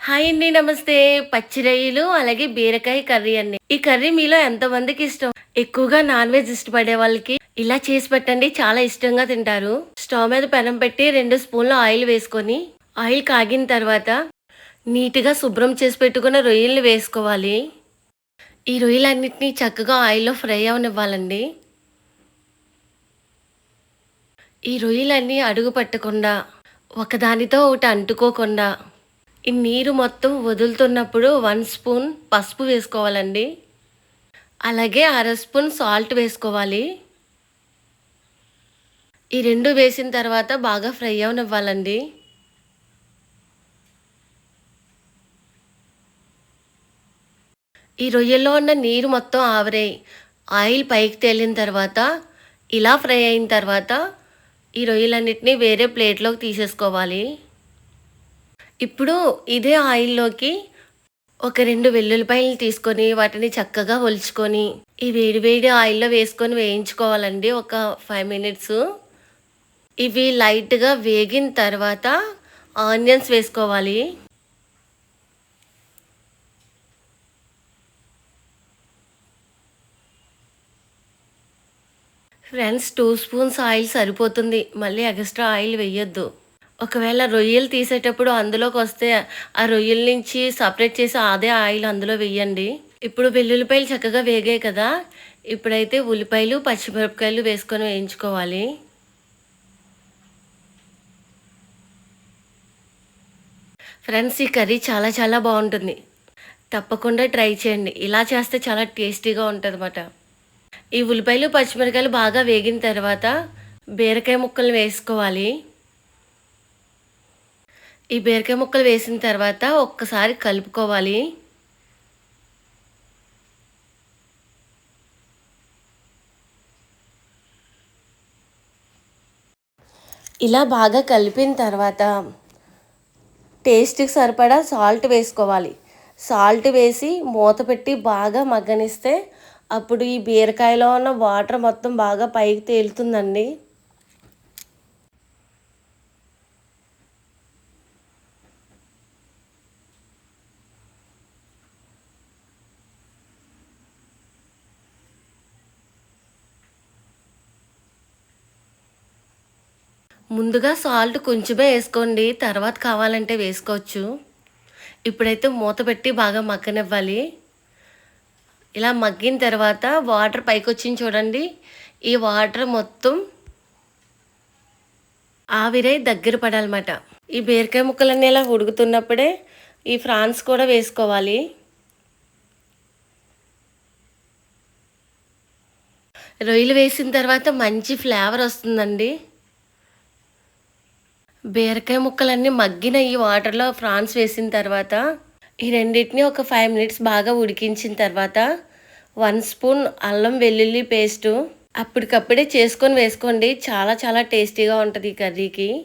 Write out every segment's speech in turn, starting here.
Hi అండి నమస్తే. పచ్చి రొయ్యలు అలాగే బీరకాయ కర్రీ అండి. ఈ కర్రీ మీలో ఎంతమందికి ఇష్టం? ఎక్కువగా నాన్ వెజ్ ఇష్టపడే వాళ్ళకి ఇలా చేసి పెట్టండి చాలా ఇష్టంగా తింటారు. స్టవ్ మీద పెనం పెట్టి రెండు స్పూన్లు ఆయిల్ వేసుకొని ఆయిల్ కాగిన తర్వాత నీట్గా శుభ్రం చేసి పెట్టుకున్న రొయ్యల్ని వేసుకోవాలి. ఈ రొయ్యలన్నింటినీ చక్కగా ఆయిల్లో ఫ్రై అవనివ్వాలండి. ఈ రొయ్యలన్నీ అడుగు పట్టకుండా ఒకదానితో ఒకటి అంటుకోకుండా ఈ నీరు మొత్తం వదులుతున్నప్పుడు వన్ స్పూన్ పసుపు వేసుకోవాలండి. అలాగే అర స్పూన్ సాల్ట్ వేసుకోవాలి. ఈ రెండు వేసిన తర్వాత బాగా ఫ్రై అవనివ్వాలండి. ఈ రొయ్యల్లో ఉన్న నీరు మొత్తం ఆవరే. ఆయిల్ పైకి తేలిన తర్వాత ఇలా ఫ్రై అయిన తర్వాత ఈ రొయ్యలన్నిటినీ వేరే ప్లేట్లోకి తీసేసుకోవాలి. ఇప్పుడు ఇదే ఆయిల్లోకి ఒక రెండు వెల్లుల్లిపాయలు తీసుకొని వాటిని చక్కగా ఒలుచుకొని ఈ వేడి వేడి ఆయిల్లో వేసుకొని వేయించుకోవాలండి ఒక ఫైవ్ మినిట్స్ ఇవి లైట్గా వేగిన తర్వాత ఆనియన్స్ వేసుకోవాలి. ఫ్రెండ్స్ టూ స్పూన్స్ ఆయిల్ సరిపోతుంది. మళ్ళీ ఎక్స్ట్రా ఆయిల్ వేయొద్దు. ఒకవేళ రొయ్యలు తీసేటప్పుడు అందులోకి వస్తే ఆ రొయ్యల నుంచి సపరేట్ చేసి అదే ఆయిల్ అందులో వేయండి. ఇప్పుడు వెల్లుల్లిపాయలు చక్కగా వేగాయి కదా. ఇప్పుడైతే ఉల్లిపాయలు పచ్చిమిరపకాయలు వేసుకొని వేయించుకోవాలి. ఫ్రెండ్స్ ఈ కర్రీ చాలా చాలా బాగుంటుంది. తప్పకుండా ట్రై చేయండి. ఇలా చేస్తే చాలా టేస్టీగా ఉంటుంది అన్నమాట ఈ ఉల్లిపాయలు పచ్చిమిరకాయలు బాగా వేగిన తర్వాత బీరకాయ ముక్కలు వేసుకోవాలి. ఈ బీరకాయ ముక్కలు వేసిన తర్వాత ఒక్కసారి కలుపుకోవాలి. ఇలా బాగా కలిపిన తర్వాత టేస్ట్కి సరిపడా సాల్ట్ వేసుకోవాలి. సాల్ట్ వేసి మూత పెట్టి బాగా మగ్గనిస్తే అప్పుడు ఈ బీరకాయలో ఉన్న వాటర్ మొత్తం బాగా పైకి తేలుతుందండి. ముందుగా సాల్ట్ కొంచెమే వేసుకోండి. తర్వాత కావాలంటే వేసుకోవచ్చు. ఇప్పుడైతే మూత పెట్టి బాగా మగ్గనివ్వాలి. ఇలా మగ్గిన తర్వాత వాటర్ పైకి వచ్చింది చూడండి. ఈ వాటర్ మొత్తం ఆవిరై దగ్గర పడాలన్నమాట. ఈ బీరకాయ ముక్కలన్నీ ఇలా ఉడుకుతున్నప్పుడే ఈ ఫ్రాన్స్ కూడా వేసుకోవాలి. రొయ్యలు వేసిన తర్వాత మంచి ఫ్లేవర్ వస్తుందండి. బీరకాయ ముక్కలన్నీ మగ్గిన ఈ వాటర్లో ఫ్రాన్స్ వేసిన తర్వాత ఈ రెండింటిని ఒక ఫైవ్ మినిట్స్ బాగా ఉడికించిన తర్వాత వన్ స్పూన్ అల్లం వెల్లుల్లి పేస్టు అప్పటికప్పుడే చేసుకొని వేసుకోండి. చాలా చాలా టేస్టీగా ఉంటుంది ఈ కర్రీకి.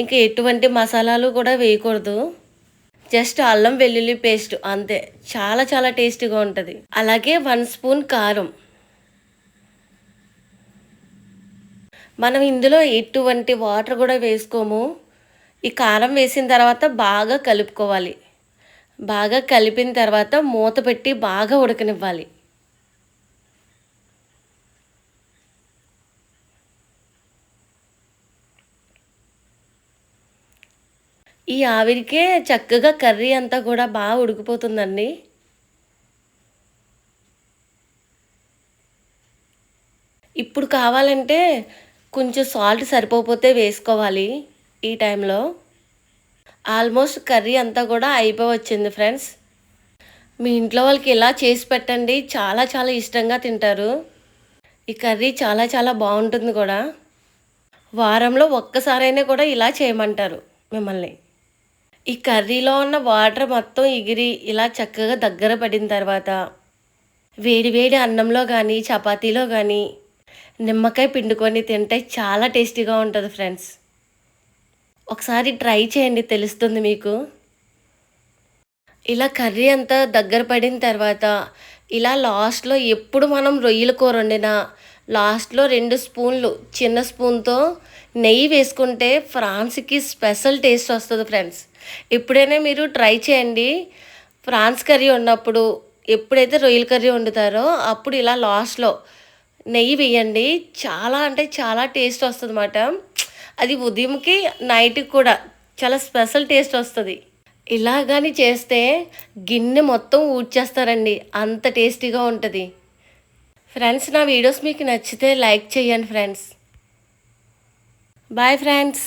ఇంకా ఎటువంటి మసాలాలు కూడా వేయకూడదు. జస్ట్ అల్లం వెల్లుల్లి పేస్ట్ అంతే. చాలా చాలా టేస్టీగా ఉంటుంది. అలాగే వన్ స్పూన్ కారం. మనం ఇందులో ఎటువంటి వాటర్ కూడా వేసుకోము. ఈ కారం వేసిన తర్వాత బాగా కలుపుకోవాలి. బాగా కలిపిన తర్వాత మూత పెట్టి బాగా ఉడకనివ్వాలి. ఈ ఆవిరికే చక్కగా కర్రీ అంతా కూడా బాగా ఉడికిపోతుందండి. ఇప్పుడు కావాలంటే కొంచెం సాల్ట్ సరిపోతే వేసుకోవాలి ఈ టైంలో ఆల్మోస్ట్ కర్రీ అంతా కూడా అయిపోవచ్చింది ఫ్రెండ్స్ మీ ఇంట్లో వాళ్ళకి ఇలా చేసి పెట్టండి చాలా చాలా ఇష్టంగా తింటారు. ఈ కర్రీ చాలా చాలా బాగుంటుంది కూడా. వారంలో ఒక్కసారైనా కూడా ఇలా చేయమంటారు మిమ్మల్ని. ఈ కర్రీలో ఉన్న వాటర్ మొత్తం ఎగిరి ఇలా చక్కగా దగ్గర పడిన తర్వాత వేడి వేడి అన్నంలో కానీ చపాతీలో కానీ నిమ్మకాయ పిండుకొని తింటే చాలా టేస్టీగా ఉంటుంది ఫ్రెండ్స్. ఒకసారి ట్రై చేయండి తెలుస్తుంది మీకు. ఇలా కర్రీ అంతా దగ్గర పడిన తర్వాత ఇలా లాస్ట్లో ఎప్పుడు మనం రొయ్యల కూర వండినా లాస్ట్లో రెండు స్పూన్లు చిన్న స్పూన్తో నెయ్యి వేసుకుంటే ఫ్రాన్స్కి స్పెషల్ టేస్ట్ వస్తుంది ఫ్రెండ్స్. ఎప్పుడైనా మీరు ట్రై చేయండి. ఫ్రాన్స్ కర్రీ ఉన్నప్పుడు ఎప్పుడైతే రొయ్యల కర్రీ వండుతారో అప్పుడు ఇలా లాస్ట్లో నెయ్యి వేయండి. చాలా అంటే చాలా టేస్ట్ వస్తుంది అన్నమాట అది ఉదయంకి నైట్కి కూడా చాలా స్పెషల్ టేస్ట్ వస్తుంది. ఇలా కానీ చేస్తే గిన్నె మొత్తం ఊడ్చేస్తారండి. అంత టేస్టీగా ఉంటుంది. ఫ్రెండ్స్ నా వీడియోస్ మీకు నచ్చితే లైక్ చేయండి ఫ్రెండ్స్. Bye friends.